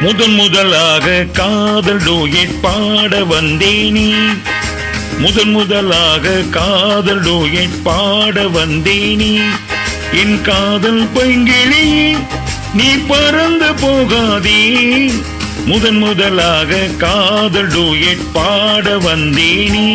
முதன் முதலாக காதல் டோயிட் பாட வந்தேனே. முதன் முதலாக காதல் டோயிட் பாட வந்தேனே. என் காதல் பைங்கிளி நீ பறந்து போகாதே. முதன் முதலாக காதல் டோயிட் பாட வந்தேனே.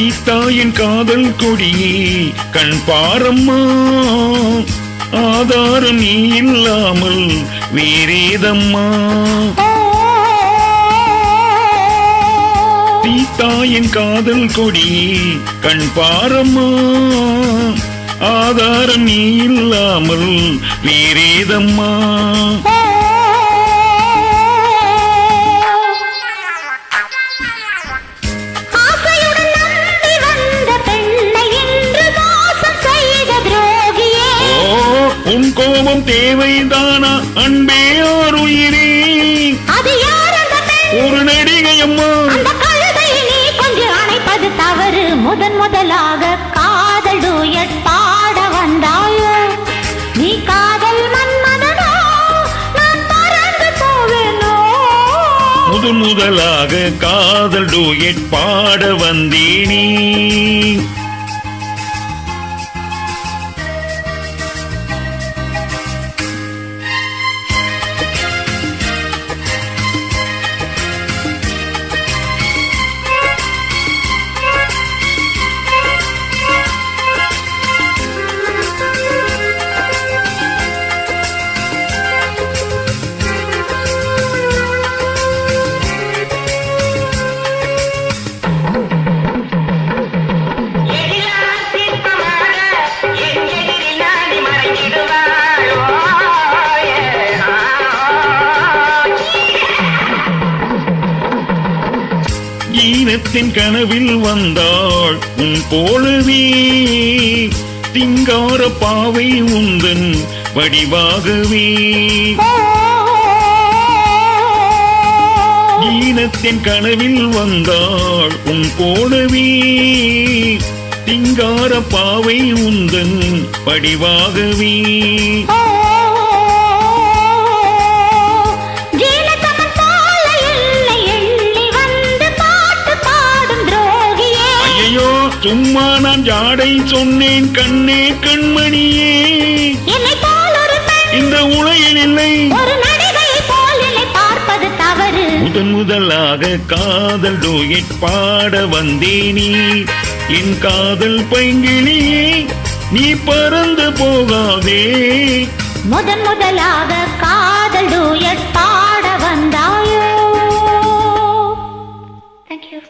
சீத்தாயின் காதல் கொடியே கண் பாரம்மா. ஆதாரம் நீ இல்லாமல் வேறேதம்மா. சீத்தாயின் காதல் கொடியே கண் பாரம்மா. ஆதாரம் நீ இல்லாமல் வேறேதம்மா. உன் கோபம் தேவைதானா? அன்பே ஆருயிரே. அது யார் அந்த பெண்? ஒரு நடிகை அம்மா. தவறு. முதன் முதலாக காதல் டூயட் பாட வந்தாயோ? நீ காதல் மன்மதனோ? நான் பறந்து போவேனோ? முதன் முதலாக காதல் டூயட் பாட வந்தேனே. ஈனத்தின் கனவில் வந்தாள். உன் போலவே திங்கார பாவை உந்தன் வடிவாகவே. ஈனத்தின் கனவில் வந்தாள். உன் போலவே திங்கார பாவை உந்தன் வடிவாகவே. சும்மா நான் ஜாடை சொன்னேன் கண்ணே கண்மணியே. இந்த உலகில் இல்லை. முதன் முதலாக காதல் டூயட் பாட வந்தேனே. என் காதல் பைங்கிளியே நீ பறந்து போகாதே. முதன் முதலாக காதல் டூயட் பாட வந்தாயோ. தேங்க்யூ.